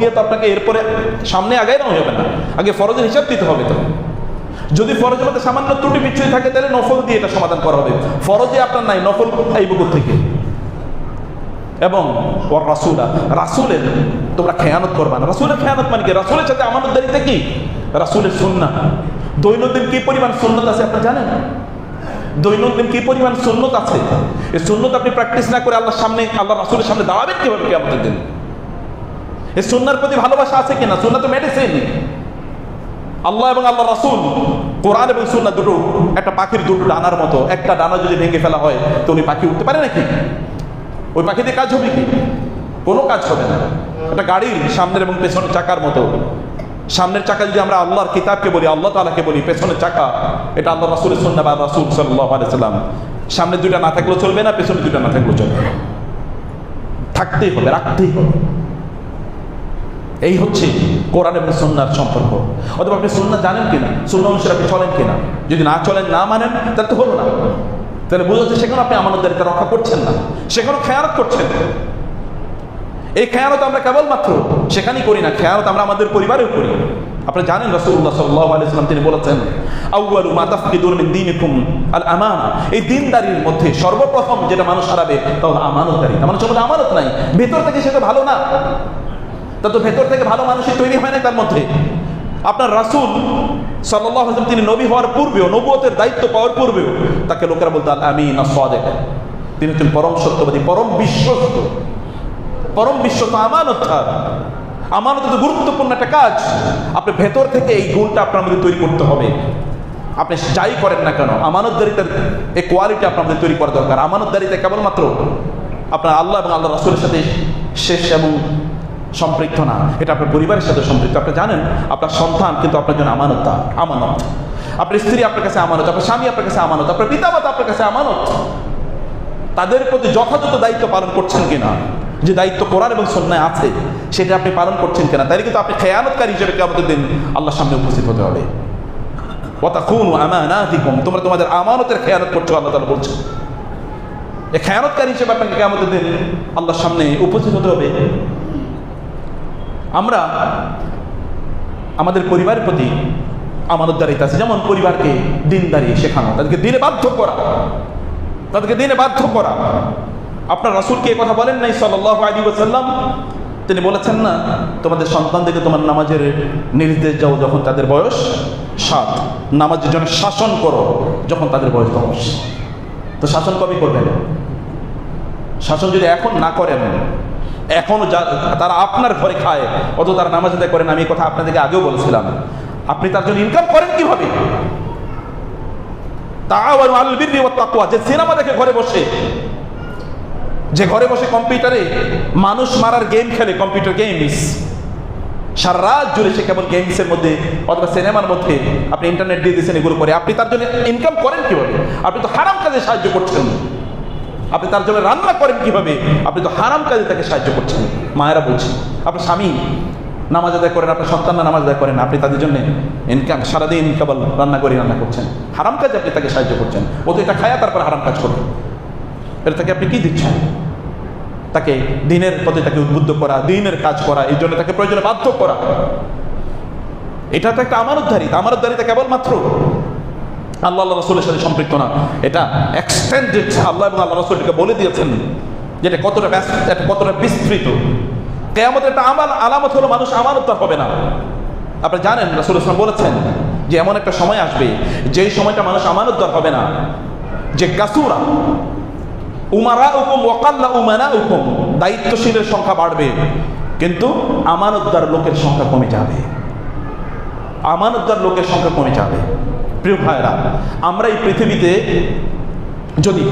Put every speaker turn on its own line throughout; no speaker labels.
দিয়ে তো আপনাকে এরপরে সামনে আগাইও যাবে না। আগে ফরজের হিসাব দিতে হবে তো। যদি ফরজের মধ্যে সামান্য ত্রুটি বিচ্ছুই থাকে, তাহলে নফল দিয়ে এটা সমাধান করা হবে। ফরজে আপনার নাই, নফল আইব থেকে। এবং ওর রাসুলা, রাসুলের তোমরা খেয়ানত করবা না। রাসুলের খেয়ানত মানে কি? রাসুলের সাথে আমানতদারিতে কি? রাসুলের সুন্না দৈনন্দিন কি পরিমাণ সুন্নত আছে আপনি জানেন? দৈনন্দিন কি পরিমাণ সুন্নত আছে? এই সুন্নত আপনি প্র্যাকটিস না করে আল্লাহর সামনে আল্লাহ রাসুলের সামনে দাঁড়াবেন কীভাবে কি আমাদের দিন? এই সুন্নার প্রতি ভালোবাসা আছে কিনা? সুন্না তো মেডিসিন আল্লাহ এবং আল্লাহ রাসুল, কোরআন এবং সুন্না দুটো, একটা পাখির দুটো ডানার মতো, একটা ডানা যদি ভেঙে ফেলা হয়, তো উনি পাখি উঠতে পারে নাকি? ওই পাখি দিয়ে কাজ হবে কি? কোনো কাজ হবে না। একটা গাড়ির সামনের এবং পেছনের চাকার মতো। সামনের চাকা যদি আমরা আল্লাহর কিতাবকে বলি, আল্লাহ তালাকে বলি, পেছনের চাকা, এটা আল্লাহ রাসুলের সন্না বা রাসুল সাল্লাহ আলাইসাল্লাম সামনে দুইটা না থাকলেও চলবে না, পেছনে দুইটা না থাকলেও চলবে থাকতেই হবে, রাখতেই হবে। এই হচ্ছে কোরআন এবং সন্ন্যার সম্পর্ক। অথবা আপনি সন্না জানেন কিনা, সন্না অনুসারে আপনি চলেন কিনা? যদি না চলেন, না মানেন, তাহলে তো হলো না। তাহলে বোঝা যাচ্ছে সেখানে আপনি আমানতদারিতা রক্ষা করছেন না। সেখানে খেয়ারত করছেন এই খেয়ানত আমরা কেবলমাত্র সেখানেই করি না, খেয়ানত আমরা আমাদের পরিবারেও করি। আপনি জানেন রাসূলুল্লাহ সাল্লাল্লাহু আলাইহি তিনি বলেছেন আউয়ালু মা তাফকিদুন মিন আল আমানা এই দিনদারির মধ্যে সর্বপ্রথম যেটা মানুষ হারাবে, তা হলো আমানতদারি তার মানুষের মধ্যে আমানত নাই, ভেতর থেকে সেটা ভালো না। তা তো ভেতর থেকে ভালো মানুষই তৈরি হয় না তার মধ্যে। আপনার রাসুল আলাইহি তিনি নবী হওয়ার পূর্বেও, নবুয়তের দায়িত্ব পাওয়ার পূর্বেও তাকে লোকেরা বলতো আল আমিন সাদেক তিনি হচ্ছেন পরম সত্যবাদী, পরম বিশ্বস্ত। পরম বিশ্বস্ত আমানত। আমানত তো গুরুত্বপূর্ণ একটা কাজ। আপনি ভেতর থেকে এই গুণটা আপনার মধ্যে তৈরি করতে হবে। আপনি যাই করেন না কেন, আমানতদারিতার এই কোয়ালিটি আপনার মধ্যে তৈরি করা দরকার। আমানতদারিতা কেবলমাত্র আপনার আল্লাহ এবং আল্লাহ রাসুলের সাথে শেষ এবং সম্পৃক্ত না। এটা আপনার পরিবারের সাথে সম্পৃক্ত। আপনি জানেন, আপনার সন্তান কিন্তু আপনার জন্য আমানত আমানত। আপনার স্ত্রী আপনার কাছে আমানত, আপনার স্বামী আপনার কাছে আমানত, আপনার পিতামাতা আপনার কাছে আমানত। তাদের প্রতি যথাযথ দায়িত্ব পালন করছেন কিনা, যে দায়িত্ব কোরআন এবং সন্ন্যায় আছে, সেটা আপনি পালন করছেন কিনা তাই কিন্তু আপনি খেয়ানতকারী হিসেবে কেমন দিন আল্লাহর সামনে উপস্থিত হতে হবে। তোমরা তোমাদের আমানতের খেয়ানত করছ, আল্লাহ তাআলা বলছো। খেয়ানতকারী হিসেবে আপনাকে কেমন দিন আল্লাহর সামনে উপস্থিত হতে হবে। আমরা আমাদের পরিবারের প্রতি আমানতদারিতা আছে। যেমন পরিবারকে দিন দাঁড়িয়ে শেখানো, তাদেরকে দিনে বাধ্য করা, তাদেরকে দিনে বাধ্য করা। আপনার রাসুলকে কথা বলেন নাই সাল্লাহ আলী ওসাল্লাম তিনি বলেছেন না, তোমাদের সন্তানদেরকে তোমার নামাজের নির্দেশ যাও যখন তাদের বয়স সাত। নামাজের জন্য শাসন করো যখন তাদের বয়স দশ। তো শাসন কবে করবেন? শাসন যদি এখন না করেন এখনও যা তারা আপনার ঘরে খায় অত তারা নামাজ আদায় করেন আমি কথা আপনাদেরকে আগেও বলেছিলাম। আপনি তার জন্য ইনকাম করেন কীভাবে? ওয়াত তাকওয়া, যে সিনেমা দেখে ঘরে বসে, যে ঘরে বসে কম্পিউটারে মানুষ মারার গেম খেলে কম্পিউটার গেমস সারা রাত জুড়ে সে কেবল গেমসের মধ্যে, অথবা সিনেমার মধ্যে আপনি ইন্টারনেট দিয়ে দিয়েছেন এগুলো করে আপনি তার জন্য ইনকাম করেন কীভাবে? আপনি তো হারাম কাজে সাহায্য করছেন। আপনি তার জন্য রান্না করেন কীভাবে? আপনি তো হারাম কাজে তাকে সাহায্য করছেন। মায়েরা বলছেন, আপনার স্বামী নামাজ আদায় করেন, আপনার সন্তানরা নামাজ আদায় করেন, আপনি তাদের জন্য ইনকাম সারাদিন কেবল রান্না করে রান্না করছেন। হারাম কাজে আপনি তাকে সাহায্য করছেন। ও তো এটা খায়া তারপর হারাম কাজ করবে। এটা তাকে আপনি কি দিচ্ছেন? তাকে দিনের প্রতি তাকে উদ্বুদ্ধ করা, দিনের কাজ করা এই জন্য তাকে প্রয়োজনে বাধ্য করা। এটা তো একটা আমানতধারী। আমানতধারীতা কেবলমাত্র আল্লাহ আল্লাহ রসুলের সাথে সম্পৃক্ত না। এটা এক্সটেন্ডেড আল্লাহ এবং আল্লাহ রসুল বলে দিয়েছেন যেটা কতটা কতটা বিস্তৃত। কেয়ামতের একটা আমার আলামত হলো মানুষ আমানতদার হবে না। আপনি জানেন, রসুল ইসলাম বলেছেন যে এমন একটা সময় আসবে, যেই সময়টা মানুষ আমানতদার হবে না। যে কাসুরা উমারা হুকুম ওকাল্লা উমানা হুকুম দায়িত্বশীলের সংখ্যা বাড়বে, কিন্তু আমানতদার লোকের সংখ্যা কমে যাবে। আমানতদার লোকের সংখ্যা কমে যাবে। প্রিয় ভাইরা আমরা এই পৃথিবীতে যদি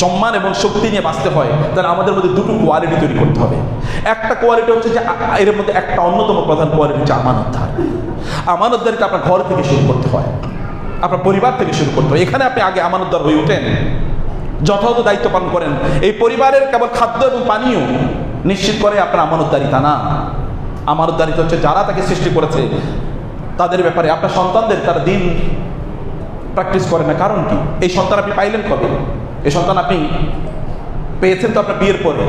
সম্মান এবং শক্তি নিয়ে বাঁচতে হয়, তাহলে আমাদের মধ্যে দুটো কোয়ালিটি তৈরি করতে হবে। একটা কোয়ালিটি হচ্ছে যে এর মধ্যে একটা অন্যতম প্রধান কোয়ালিটি হচ্ছে আমানতদার আমানতদারিটা আপনার ঘর থেকে শুরু করতে হয়, আপনার পরিবার থেকে শুরু করতে হয়। এখানে আপনি আগে আমানতদার হয়ে ওঠেন, যথাযথ দায়িত্ব পালন করেন। এই পরিবারের কেবল খাদ্য এবং পানীয় নিশ্চিত করে আপনার আমানতদারিতা না। আমানতদারিতা হচ্ছে যারা তাকে সৃষ্টি করেছে, তাদের ব্যাপারে আপনার সন্তানদের তারা দিন প্র্যাকটিস করে না। কারণ কি? এই সন্তান আপনি পাইলেন কবে? এই সন্তান আপনি পেয়েছেন তো আপনার বিয়ের পরে।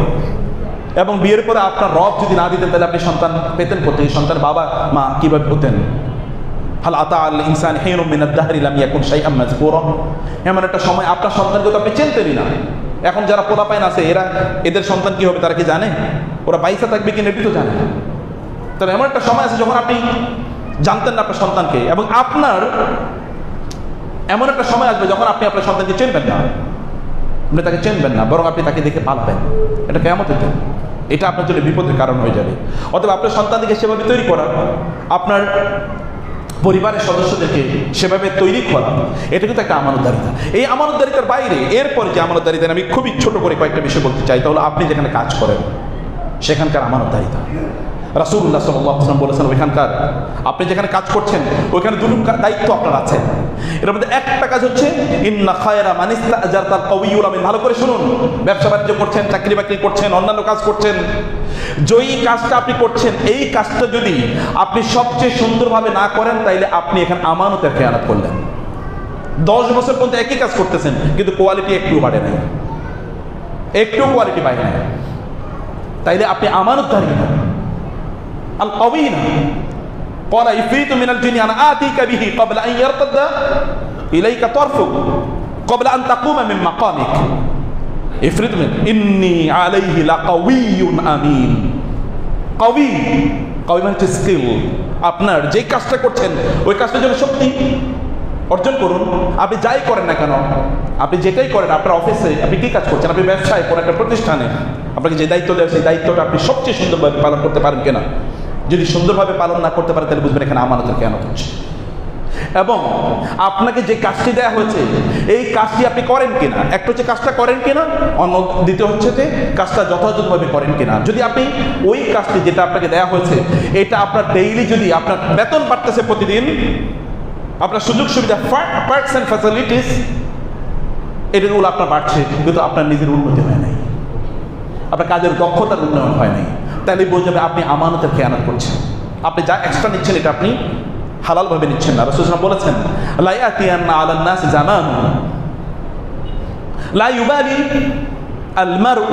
এবং বিয়ের পরে আপনার রব যদি না দিতেন, তাহলে আপনি সন্তান পেতেন কোথায়? সন্তান বাবা, মা কীভাবে হতেন? হাল আতা আল ইনসান হেন লাম ইয়াকুন শাইআম মাযকুরা। এমন একটা সময় আপনার সন্তানকে তো আপনি চিনতেনই না। এখন যারা পোলাপাইন আছে, এরা এদের সন্তান কি হবে, তারা কি জানে? ওরা বাইসা থাকবে কিনা এটি তো জানে। তবে এমন একটা সময় আছে যখন আপনি জানতেন না আপনার সন্তানকে, এবং আপনার এমন একটা সময় আসবে যখন আপনি আপনার সন্তানকে চিনবেন না। আপনি তাকে চিনবেন না, বরং আপনি তাকে দেখে পালাবেন। এটা কেমন হতে এটা আপনার জন্য বিপদের কারণ হয়ে যাবে। অথবা আপনার সন্তানকে সেভাবে তৈরি করা, আপনার পরিবারের সদস্যদেরকে সেভাবে তৈরি করা, এটা কিন্তু একটা আমানতদারিতা। এই আমানতদারিতার বাইরে, এরপরে যে আমানতদারিতা, আমি খুবই ছোট করে কয়েকটা বিষয় বলতে চাই, তাহলে আপনি যেখানে কাজ করেন, সেখানকার আমানতদারিতা। রাসুল্লাহ সাল্লাম বলেছেন ওইখানকার, আপনি যেখানে কাজ করছেন, ওইখানে দুটো দায়িত্ব আপনার আছে। এর মধ্যে একটা কাজ হচ্ছে, ইন্না খায়রা মানিস্তা আজার তার কবিউল আমিন ভালো করে শুনুন। ব্যবসা বাণিজ্য করছেন, চাকরি বাকরি করছেন, অন্যান্য কাজ করছেন। যেই কাজটা আপনি করছেন, এই কাজটা যদি আপনি সবচেয়ে সুন্দরভাবে না করেন, তাইলে আপনি এখানে আমানতের খেয়ানত করলেন। দশ বছর পর্যন্ত একই কাজ করতেছেন, কিন্তু কোয়ালিটি একটু বাড়ে নাই। একটু কোয়ালিটি বাড়ে নাই। তাইলে আপনি আমানতধারী না। القوي قال عفريت من الجن انا اتيك به قبل ان يرتد اليك طرفك قبل ان تقوم من مقامك عفريت من اني عليه لقوي امين قوي قوي মানে হচ্ছে স্কিল আপনার যে কাজটা করছেন ওই কাজটার জন্য শক্তি অর্জন করুন আপনি যাই করেন না কেন আপনি যেটাই করেন আপনার অফিসে আপনি কি কাজ করছেন আপনি ব্যবসায় কোনো একটা প্রতিষ্ঠানে আপনাকে যে দায়িত্ব দেওয়া সেই দায়িত্বটা আপনি সবচেয়ে সুন্দরভাবে পালন করতে পারেন কিনা যদি সুন্দরভাবে পালন না করতে পারে, তাহলে বুঝবেন এখানে আমানতের কেন হচ্ছে। এবং আপনাকে যে কাজটি দেওয়া হয়েছে, এই কাজটি আপনি করেন কিনা, একটা হচ্ছে কাজটা করেন কিনা, অন্য দ্বিতীয় হচ্ছে যে কাজটা যথাযথভাবে করেন কিনা। যদি আপনি ওই কাজটি যেটা আপনাকে দেওয়া হয়েছে, এটা আপনার ডেইলি যদি আপনার বেতন বাড়তেছে প্রতিদিন, আপনার সুযোগ সুবিধা পার্টস অ্যান্ড ফ্যাসিলিটিস এটাগুলো আপনার বাড়ছে, কিন্তু আপনার নিজের উন্নতি হয় নাই। আপনার কাজের দক্ষতার উন্নয়ন হয় নাই। তাহলে বোঝা যাবে আপনি আমানতের খেয়ানত করছেন। আপনি যা এক্সট্রা নিচ্ছেন এটা আপনি হালালভাবে নিচ্ছেন না। রসুলাম বলেছেন লাইয়াতিয়ান্না আলান জামান লা ইউবালি আল মারউ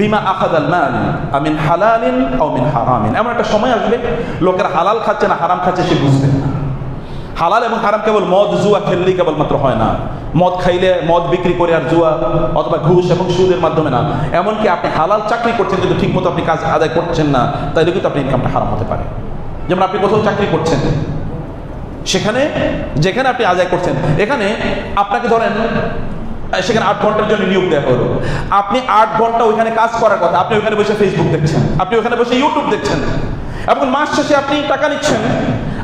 বিমা আখাদ আল মাল, আমিন হালালিন আও মিন হারামিন। এমন একটা সময় আসবে, লোকের হালাল খাচ্ছে না হারাম খাচ্ছে সে বুঝবে না। হালাল এবং হারাম কেবল মদ, জুয়া খেললেই কেবলমাত্র হয় না। মদ খাইলে মদ বিক্রি করে আর জুয়া অথবা ঘুষ এবং সুদের মাধ্যমে না। এমনকি আপনি হালাল চাকরি করছেন কিন্তু ঠিক মতো আপনি কাজ আদায় করছেন না, তাইলে কিন্তু আপনি ইনকামটা হারাম হতে পারে। যেমন আপনি কোথাও চাকরি করছেন, সেখানে, যেখানে আপনি আদায় করছেন, এখানে আপনাকে ধরেন, সেখানে আট ঘণ্টার জন্য নিয়োগ দেওয়া হলো। আপনি আট ঘণ্টা ওইখানে কাজ করার কথা, আপনি ওইখানে বসে ফেসবুক দেখছেন, আপনি ওখানে বসে ইউটিউব দেখছেন, এবং মাস শেষে আপনি টাকা নিচ্ছেন,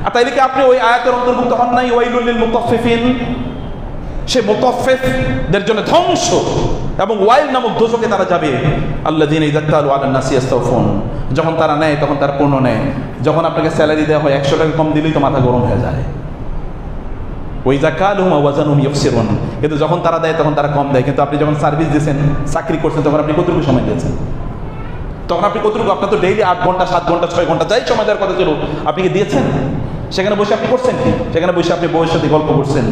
আর তাইলে কি আপনি ওই আয়াতের অন্তর্ভুক্ত হন নাই? ওয়াইলুল মুতাফফিফিন। সে মোতফেফদের জন্য ধ্বংস এবং ওয়াইল নামক দোষকে তারা যাবে। আল্লাহ দিন নাসিয়াস্তাফোন যখন তারা নেয়, তখন তারা পূর্ণ নেয়। যখন আপনাকে স্যালারি দেওয়া হয়, একশো টাকা কম দিলেই তো মাথা গরম হয়ে যায়। ওই জাকাল হুম ওয়াজান হুম ইয়ফসিরুন কিন্তু যখন তারা দেয়, তখন তারা কম দেয়। কিন্তু আপনি যখন সার্ভিস দিয়েছেন, চাকরি করছেন, তখন আপনি কতটুকু সময় দিয়েছেন? তখন আপনি কতটুকু, আপনার তো ডেইলি আট ঘণ্টা, সাত ঘণ্টা, ছয় ঘণ্টা, যাই সময় দেওয়ার কথা ছিল, আপনি কি দিয়েছেন? সেখানে বসে আপনি করছেন কি? সেখানে বসে আপনি বউয়ের সাথে গল্প করছেন।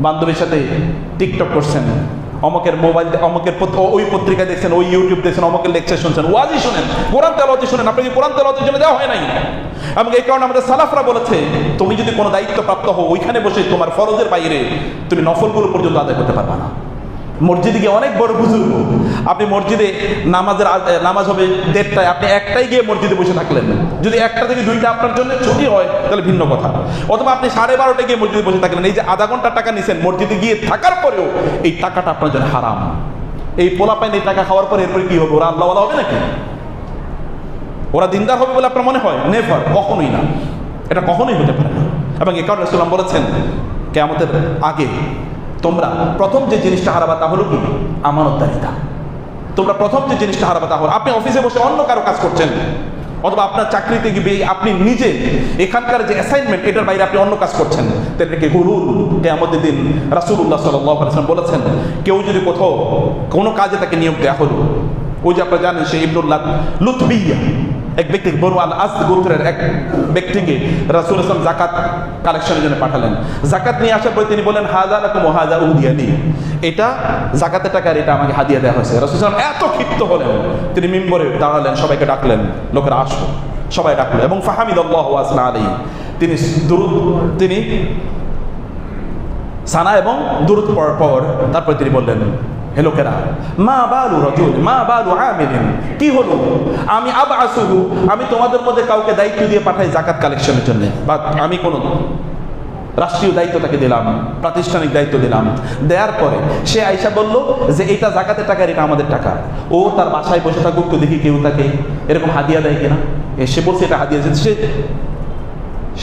বান্ধবীর সাথে টিকটক করছেন। অমকের মোবাইল অমকের ওই পত্রিকা দেখছেন, ওই ইউটিউব দেখছেন, অমকের লেকচার শুনছেন। ওয়াজি শুনেন, কোরআন তেলাওয়াতি শুনেন। আপনাকে কোরআন তেলাওয়াতির জন্য দেওয়া হয় নাই? এবং এই কারণে আমাদের সালাফরা বলেছে, তুমি যদি কোনো দায়িত্ব প্রাপ্ত হও, ওইখানে বসে তোমার ফরজের বাইরে তুমি নফলগুলো পর্যন্ত আদায় করতে পারবা না। মসজিদে গিয়ে অনেক বড় বুজুর্গ আপনি মসজিদে নামাজের নামাজ হবে দেড়টায়, আপনি একটাই গিয়ে মসজিদে বসে থাকলেন। যদি একটা থেকে দুইটা আপনার জন্য ছুটি হয়, তাহলে ভিন্ন কথা। অথবা আপনি সাড়ে বারোটায় গিয়ে মসজিদে বসে থাকলেন, এই যে আধা ঘণ্টা টাকা নিছেন, মসজিদে গিয়ে থাকার পরেও এই টাকাটা আপনার জন্য হারাম। এই পোলা পাইন এই টাকা খাওয়ার পরে এরপরে কি হবে? ওরা আল্লাহওয়ালা হবে নাকি? ওরা দিনদার হবে বলে আপনার মনে হয়? নেভার, কখনোই না। এটা কখনোই হতে পারে না। এবং এ কারণে রসুলাম বলেছেন, কেয়ামতের আগে তোমরা প্রথম যে জিনিসটা হারাবা তা হলো কি? আমানতদারিতা। তোমরা প্রথম যে জিনিসটা হারাবা তা হলো, আপনি অফিসে বসে অন্য কারও কাজ করছেন, অথবা আপনার চাকরিতে গিয়ে আপনি নিজে এখানকার যে অ্যাসাইনমেন্ট এটার বাইরে আপনি অন্য কাজ করছেন। তাদেরকে গুরুর কেয়ামতের দিন রাসুল্লাহ সাল্লাম বলেছেন, কেউ যদি কোথাও কোনো কাজে তাকে নিয়োগ দেওয়া হলো, ওই যে আপনারা জানেন সে ইবনুল্লাহ লুৎবিয়া এক ব্যক্তিকে বনু আল আজ গোত্রের এক ব্যক্তিকে রাসুল ইসলাম জাকাত কালেকশনের জন্য পাঠালেন। জাকাত নিয়ে আসার পরে তিনি বলেন হাজার রকম হাজার উদিয়ানি এটা জাকাতের টাকার এটা আমাকে হাদিয়া দেওয়া হয়েছে। রাসুল ইসলাম এত ক্ষিপ্ত হলেন। তিনি মিম্বরে দাঁড়ালেন, সবাইকে ডাকলেন, লোকেরা আসো সবাই ডাকলো এবং ফাহামিদ আল্লাহ আসনা আলী তিনি দুরুদ, তিনি সানা এবং দূরত পড়ার পর তারপরে তিনি বললেন হে লোকেরা, মা বালু রজুল, মা বালু আমিলিন, কি হলো? আমি আব আসুহু আমি তোমাদের মধ্যে কাউকে দায়িত্ব দিয়ে পাঠাই জাকাত কালেকশনের জন্য বা আমি কোনো রাষ্ট্রীয় দায়িত্ব তাকে দিলাম, প্রাতিষ্ঠানিক দায়িত্ব দিলাম। দেওয়ার পরে সে আইসা বলল যে এটা জাকাতের টাকা এটা আমাদের টাকা। ও তার বাসায় বসে থাকুক তো দেখি কেউ তাকে এরকম হাদিয়া দেয় কিনা। সে বলছে, এটা হাদিয়া সে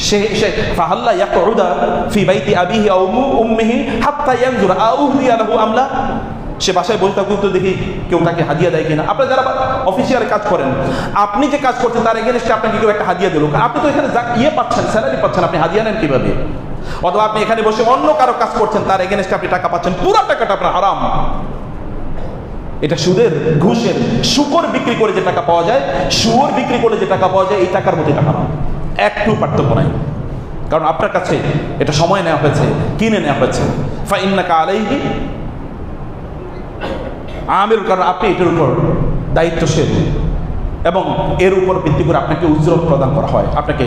সে সে, ফাহাল্লা ইয়াকউদা ফি বাইতি আবিহি আও উম্মিহি হাত্তা ইয়ানজুরা আউহদিয়া লাহু আমলা। সে বাসায় বসে থাকুক তো দেখি কেউ তাকে হাদিয়া দেয় কিনা। আপনারা যারা অফিসিয়াল কাজ করেন, আপনি যে কাজ করছেন তার এগেনস্টে আপনাকে কেউ একটা হাদিয়া দিল। আপনি তো এখানে ইয়ে পাচ্ছেন স্যালারি পাচ্ছেন, আপনি হাদিয়া নেন কীভাবে? অথবা আপনি এখানে বসে অন্য কারও কাজ করছেন, তার এগেনস্টে আপনি টাকা পাচ্ছেন, পুরো টাকাটা আপনার হারাম। এটা সুদের, ঘুষের, শুকর বিক্রি করে যে টাকা পাওয়া যায়, শুয়োর বিক্রি করে যে টাকা পাওয়া যায়, এই টাকার মধ্যে টাকা না একটু পার্থক্য নাই। কারণ আপনার কাছে এটা সময় নেওয়া হয়েছে, কিনে নেওয়া হয়েছে। ফাইন্নাকা আলাইহি আমির কারণ আপনি এটার উপর দায়িত্বশীল। এবং এর উপর ভিত্তি করে আপনাকে উজ্জ্বল প্রদান করা হয়, আপনাকে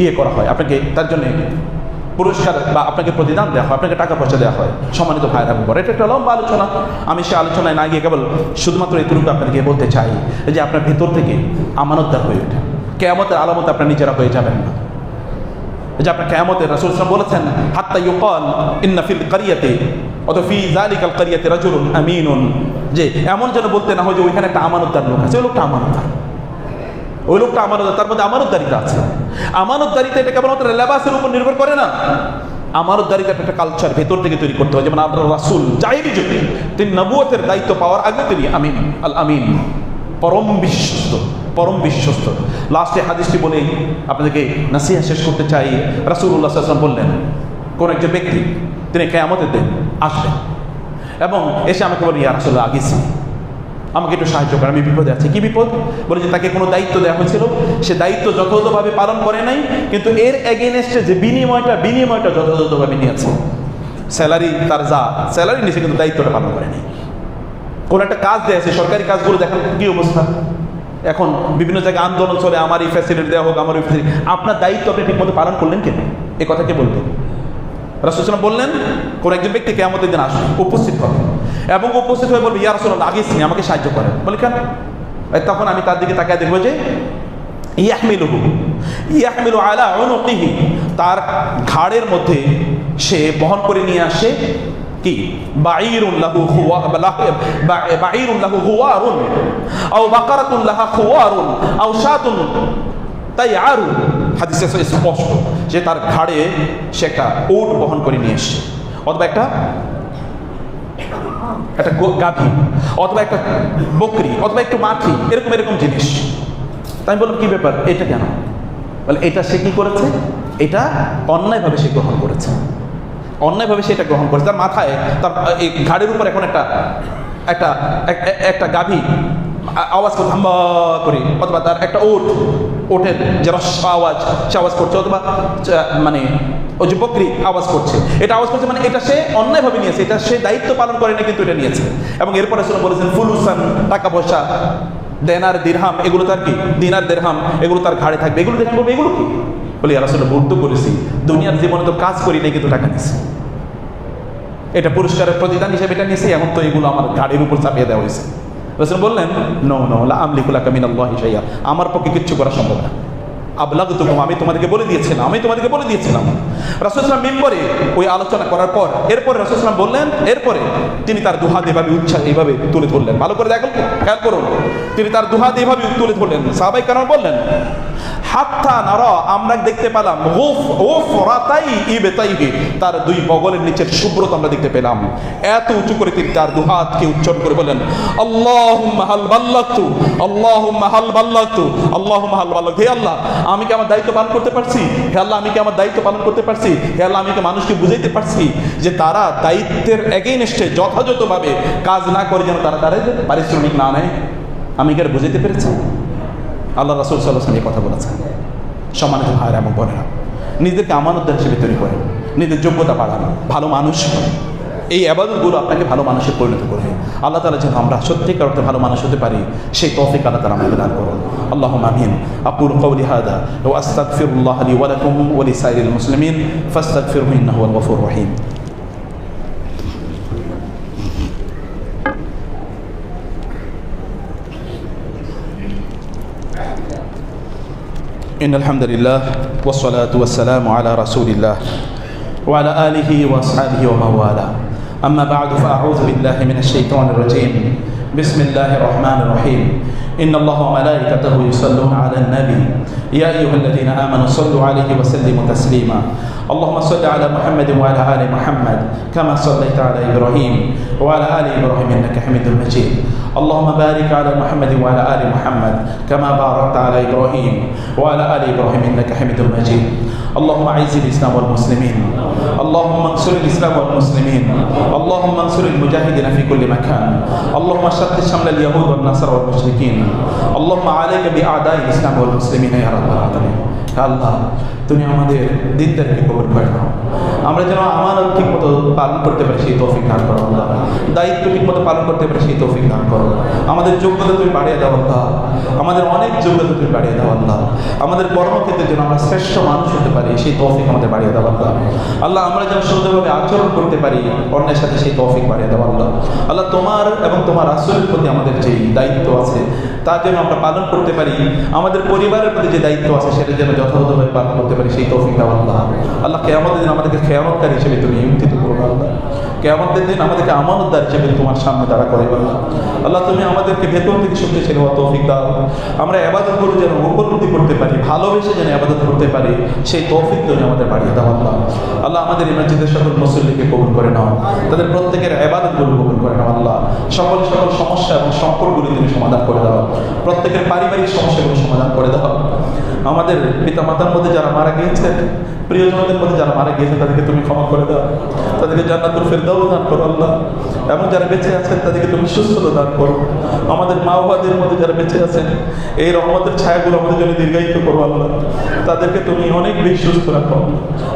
ইয়ে করা হয়, আপনাকে তার জন্য পুরস্কার বা আপনাকে প্রতিদান দেওয়া হয়, আপনাকে টাকা পয়সা দেওয়া হয়, সম্মানিত ভাইয়ের উপর এটা একটা লম্বা আলোচনা। আমি সে আলোচনায় না গিয়ে কেবল শুধুমাত্র এটুকু আপনাকে বলতে চাই যে আপনার ভেতর থেকে আমানতদার হয়ে ওঠে কেয়ামতের আলামত আপনার নিজেরা হয়ে যাবেন না। যে আপনার কেয়ামতে রাসূল সাল্লাল্লাহু বলেছেন, হাত্তা ইউকাল ইন্না ফিল কারিয়াতে অত ফি যালিকাল কারিয়াতে রাজুলুন আমিনুন। যে এমন যেন বলতে না হয় যে ওইখানে একটা আমানতদার লোক আছে, ওই লোকটা আমানতদার। ওই লোকটা আমানত তার মধ্যে আমানতদারিতা আছে। আমানতদারিতা এটা কেবলমাত্র লেবাসের উপর নির্ভর করে না। আমানতদারিতা একটা কালচার ভেতর থেকে তৈরি করতে হয়। যেমন আপনার রাসূল জাহিরি যুগে তিনি নবুয়তের দায়িত্ব পাওয়ার আগে তিনি আমিন আল আমিন পরম বিশ্বস্ত। পরম বিশ্বস্ত। লাস্টে হাদিসটি বলেই আপনাদেরকে নাসিহা শেষ করতে চাই। সাল্লাল্লাহু আলাইহি বললেন, কোন একজন ব্যক্তি, তিনি কেয়ামতের দিন আসবেন এবং এসে আমাকে বলেন ইয়া রাসূলুল্লাহ আগেছি আমাকে একটু সাহায্য করে, আমি বিপদে আছি। কি বিপদ? বলে যে তাকে কোনো দায়িত্ব দেওয়া হয়েছিল। সে দায়িত্ব যথাযথভাবে পালন করে নাই, কিন্তু এর এগেনস্টে যে বিনিময়টা বিনিময়টা যথাযথভাবে নিয়েছে। স্যালারি তার যা, স্যালারি নিয়েছে, কিন্তু দায়িত্বটা পালন করে নাই। কোন একটা কাজ দিয়েছে সরকারি কাজগুলো দেখেন কি অবস্থা? এখন বিভিন্ন জায়গায় আন্দোলন চলে, আমার এই ফ্যাসিলিটি দেওয়া হোক, আমার ওই ফ্যাসিলিটি আপনার দায়িত্ব আপনি ঠিকমতো পালন করলেন কেন? এ কথা কে বলবেন রাসুলাম বললেন, কোন একজন ব্যক্তি কেমতের দিন আসবে, উপস্থিত হবে এবং উপস্থিত হয়ে বলবে, ইয়া রাসুল্লাহ আগেই তিনি আমাকে সাহায্য করেন। বলি কেন? তখন আমি তার দিকে তাকায় দেখব যে, ইয়াহমিলুহু, ইয়াহমিলু আলা উনুকিহি। তার ঘাড়ের মধ্যে সে বহন করে নিয়ে আসে কি? বাঈরুন লাহু বাঈরুন লাহু খুয়ারুন আও বাকারাতুন লাহা খুয়ারুন আও শাতুন তাই আরু হাদিসে স্পষ্ট যে তার ঘাড়ে সে একটা ওট বহন করে নিয়ে এসছে অথবা একটা একটা গাভী, অথবা একটা বকরি, অথবা একটু মাছি এরকম এরকম জিনিস। তাই বললাম, কি ব্যাপার? এটা কেন? বলে, এটা সে কি করেছে? এটা অন্যায়ভাবে সে গ্রহণ করেছে। অন্যায়ভাবে সে এটা গ্রহণ করেছে। তার মাথায়, তার এই ঘাড়ের উপর এখন একটা একটা, এক- এক- একটা গাভী আওয়াজ করছে, হাম্বা করে, অথবা তার একটা ওট, ওটের যে রস আওয়াজ, সে আওয়াজ করছে, অথবা মানে ওই যে বকরি আওয়াজ করছে। এটা আওয়াজ করছে মানে এটা সে অন্যায়ভাবে নিয়েছে, এটা সে দায়িত্ব পালন করে না, কিন্তু এটা নিয়েছে। এবং এরপরে শুনে বলেছেন, ফুলুসান টাকা পয়সা দেনার দিরহাম, এগুলো তার কি? দিনার দেরহাম, এগুলো তার ঘাড়ে থাকবে। এগুলো দেখে বলবে, এগুলো কি? বলি আসলে বুদ্ধ করেছি। দুনিয়ার জীবনে তো কাজ করি নাই, কিন্তু টাকা নিছি। এটা পুরস্কারের প্রতিদান হিসেবে এটা নিয়েছি এখন তো এগুলো আমার গাড়ির উপর চাপিয়ে দেওয়া হয়েছে। রসুল বললেন, নো নো আমলিকুলা কামিন আল্লাহ হিসাইয়া আমার পক্ষে কিচ্ছু করা সম্ভব না। আবলাগ তুকুম আমি তোমাদেরকে বলে দিয়েছিলাম, আমি তোমাদেরকে বলে দিয়েছিলাম। রাসুলাম মেম্বরে ওই আলোচনা করার পর, এরপরে রাসুলাম বললেন, এরপরে তিনি তার দুহাত এভাবে উচ্ছ্বাস এইভাবে তুলে ধরলেন। ভালো করে দেখুন খেয়াল করুন। তিনি তার দুহাত এইভাবে তুলে ধরলেন। সাহাবাই কেন বললেন হাত্তা নারা, আমরা দেখতে পেলাম ওফ ওফ রাতাই ইবেতাইহি, তার দুই বগলের নিচের শুভ্রতা আমরা দেখতে পেলাম। এত উঁচু করে তিনি তার দুহাতকে উচ্চারণ করে বলেন, আল্লাহুম্মা হাল বাল্লাগতু, আল্লাহুম্মা হাল বাল্লাগতু, আল্লাহুম্মা হাল বাল্লাগতু। হে আল্লাহ, আমি কি আমার দায়িত্ব পালন করতে পারছি? হে আল্লাহ, আমি কি আমার দায়িত্ব পালন করতে পারছি? হে আল্লাহ, আমি কি মানুষকে বুঝাইতে পারছি যে তারা দায়িত্বের এগেইনস্টে যথাযথভাবে, কাজ না করে যেন তারা তারা পারিশ্রমিক না নেয়? আমি কি আর বুঝাইতে পেরেছি? আল্লাহ রাসুল সাল্লাহ এই কথা বলেছেন। সম্মানিত ভাইয়ের এবং বোনেরা, নিজেদেরকে আমানতদার হিসেবে তৈরি করে নিজের যোগ্যতা বাড়ানো, ভালো মানুষ এই আবাদতগুলো আপনাকে ভালো মানুষে পরিণত করবে। আল্লাহ তালা যেন আমরা সত্যিকার অর্থে ভালো মানুষ হতে পারি, সেই তৌফিক আল্লাহ তালা আমাদের দান করুন। আল্লাহ আমিন। আকুল কৌলি ও আস্তাগফিরুল্লাহ লি ওয়া লাকুম ওয়া লিসাইরিল মুসলিমিন গফুরুর রহিম। إن الحمد لله والصلاة والسلام على رسول الله وعلى آله وأصحابه ومن والاه. أما بعد فأعوذ بالله من الشيطان الرجيم. بسم الله الرحمن الرحيم. إن الله وملائكته يصلون على النبي. يا أيها الذين آمنوا صلوا عليه وسلموا تسليما. اللهم صل على محمد وعلى آل محمد كما صليت على إبراهيم وعلى آل إبراهيم إنك حميد مجيد. اللهم بارك على محمد وعلى آل محمد كما باركت على إبراهيم وعلى آل إبراهيم إنك حميد مجيد. اللهم أعز الإسلام والمسلمين. اللهم انصر الإسلام والمسلمين. اللهم انصر المجاهدين في كل مكان. اللهم شتت شمل اليهود والنصارى والمشركين. اللهم عليك بأعداء الإسلام والمسلمين يا رب العالمين. আল্লাহ, তুমি আমাদের দিনদারকে কবর করে নাও আমরা যেন আমানত ঠিক মতো পালন করতে পারি, সেই তফিক না করো, আল্লাহ। দায়িত্ব ঠিক মতো পালন করতে পারি সেই তৌফিক দান করো। আমাদের যোগ্যতা তুমি বাড়িয়ে দাও আল্লাহ। আমাদের অনেক যোগ্যতা তুমি বাড়িয়ে দাও আল্লাহ। আমাদের কর্মক্ষেত্রে যেন আমরা শ্রেষ্ঠ মানুষ হতে পারি, সেই তৌফিক আমাদের বাড়িয়ে দাও আল্লাহ। আল্লাহ, আমরা যেন সুন্দরভাবে আচরণ করতে পারি, অন্যের সাথে সেই তৌফিক বাড়িয়ে দাও আল্লাহ। আল্লাহ, তোমার এবং তোমার আসলের প্রতি আমাদের যেই দায়িত্ব আছে, তা যেন আমরা পালন করতে পারি, আমাদের পরিবারের প্রতি যে দায়িত্ব আছে, সেটা যেন যথাযথভাবে পালন করতে পারি, সেই তৌফিক দাও আল্লাহ। আল্লাহ, কেয়ামতের দিন আমাদেরকে খেয়ামতকারী হিসেবে তুমি ইমতিত করো আল্লাহ। কেয়ামতের দিন আমাদেরকে আমানতদার হিসেবে তোমার সামনে দাঁড়া করে আল্লাহ, তুমি আমাদেরকে ভেতর থেকে শক্তিশালী হওয়া তৌফিক দাও। আমরা আবাদত করে যেন উপলব্ধি করতে পারি, ভালোবেসে যেন আবাদত করতে পারি, সেই তৌফিক তুমি আমাদের বাড়িয়ে দাও আল্লাহ। আল্লাহ, আমাদের এই মসজিদের সকল মুসল্লিকে কবুল করে নাও। তাদের প্রত্যেকের আবাদতগুলো কবুল করে নাও আল্লাহ। সকল সকল সমস্যা এবং সংকটগুলি তুমি সমাধান করে দাও। প্রত্যেকের পারিবারিক সমস্যাগুলো সমাধান করে দাও। আমাদের পিতা মাতার মধ্যে যারা মারা গিয়েছেন প্রিয়জনদের মধ্যে যারা মারা গিয়েছেন তাদেরকে তুমি ক্ষমা করে দাও। তাদেরকে জান্নাতুল ফেরদাও দান করো আল্লাহ। এবং যারা বেঁচে আছেন, তাদেরকে তুমি সুস্থতা দান করো। আমাদের মা বাবাদের মধ্যে যারা বেঁচে আছেন, এই রহমতের ছায়াগুলো আমাদের জন্য দীর্ঘায়িত করো আল্লাহ। তাদেরকে তুমি অনেক বেশি সুস্থ রাখো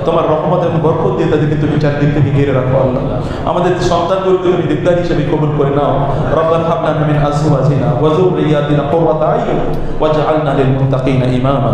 তোমার রহমত এবং বরকত দিয়ে তাদেরকে তুমি চারদিক থেকে ঘিরে রাখো আল্লাহ। আমাদের সন্তানগুলোকে তুমি দিকদার হিসেবে কবুল করে নাও। রব্বান হাবলানা মিন আজওয়াজিনা ওয়া যুররিয়াতিনা কুররাতা আয়ুন ওয়াজআলনা লিল মুত্তাকিনা ইমামা।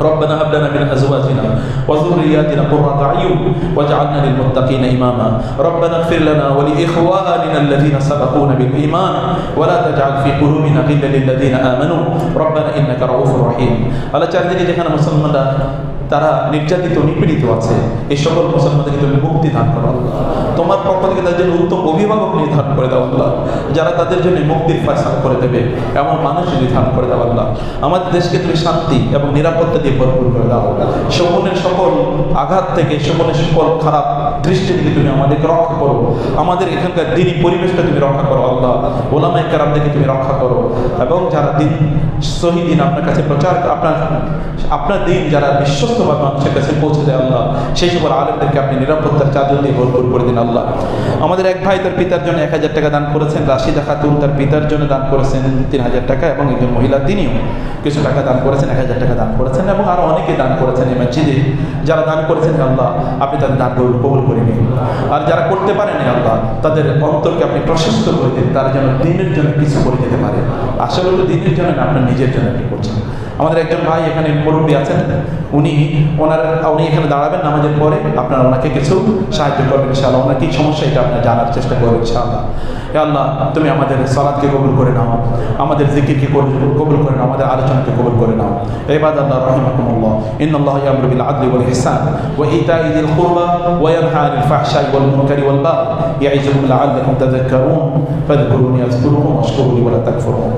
ربنا هب لنا من ازواجنا وذرياتنا قرة اعين واجعلنا للمتقين اماما ربنا اغفر لنا ولاخواننا الذين سبقونا بالايمان ولا تجعل في قلوبنا غلا للذين امنوا ربنا انك رؤوف رحيم আল্লাহ চারদিকে যেখানে মুসলমানরা তারা নির্যাতিত নিপীড়িত আছে এই সকল মুসলমানদেরকে তুমি মুক্তি দান করো আল্লাহ। তোমার পক্ষ থেকে তাদের জন্য উত্তম অভিভাবক নির্ধারণ করে দাও আল্লাহ যারা তাদের জন্য মুক্তির ফয়সালা করে দেবে এমন মানুষ নির্ধারণ করে দাও আল্লাহ আমাদের দেশকে তুমি শান্তি এবং নিরাপত্তা দিয়ে ভরপুর করে দাও। শকুনের সকল আঘাত থেকে, শকুনের সকল খারাপ দৃষ্টি থেকে তুমি আমাদেরকে রক্ষা করো। আমাদের এখানকার দিনই পরিবেশটা তুমি রক্ষা করো, আল্লাহ। কারামদেরকে তুমি রক্ষা করো। এবং যারা দিন, সহি দিন আপনার কাছে প্রচার আপনার আপনার দিন যারা বিশ্বস্তভাবে মানুষের কাছে পৌঁছে দেয়, আল্লাহ, সেই সকল আলেমদেরকে আপনি নিরাপত্তার চাদর দিয়ে ভরপুর করে দিন, আল্লাহ। আমাদের এক ভাই তার পিতার জন্য এক হাজার টাকা দান করেছেন, রাশিদা খাতুন তার পিতার জন্য দান করেছেন তিন হাজার টাকা, এবং একজন মহিলা তিনিও কিছু টাকা দান করেছেন, এক হাজার টাকা দান করেছেন এবং আরও অনেকে দান করেছেন এই মসজিদে। যারা দান করেছেন আল্লাহ, আপনি তাদের দান কবুল করে নিন। আর যারা করতে পারেনি আল্লাহ, তাদের অন্তরকে আপনি প্রশস্ত করে দিন। তারা যেন দিনের জন্য কিছু করে যেতে পারে। আসলে দিনের জন্য না, আপনার নিজের জন্য আপনি করছেন। আমাদের একজন ভাই এখানে মুরব্বী আছেন, উনি ওনার, উনি এখানে দাঁড়াবেন নামাজের পরে, আপনারা ওনাকে কিছু সাহায্য করবেন ইনশাআল্লাহ। ওনার কি সমস্যা এটা আপনি জানার চেষ্টা করবেন ইনশাআল্লাহ। আল্লাহ, তুমি আমাদের সালাদকে কবুল করে নাও, আমাদের জিকিরকে কবুল করে নাও, আমাদের আলোচনাকে কবুল করে নাও। এবাদ আল্লাহ রহিমাকুমুল্লাহ ইন আল্লাহ ইয়ামরু বিল আদলি ওয়াল ইহসান ওয়া ইতাই যিল কুরবা ওয়া ইয়ানহা আনিল ফাহশাই ওয়াল মুনকারি ওয়াল বাগই। ইয়াইযুকুম লাআল্লাকুম তাযাক্কারুন। ফাযকুরুনি আযকুরুকুম ওয়াশকুরু লি ওয়া লা তাকফুরুন।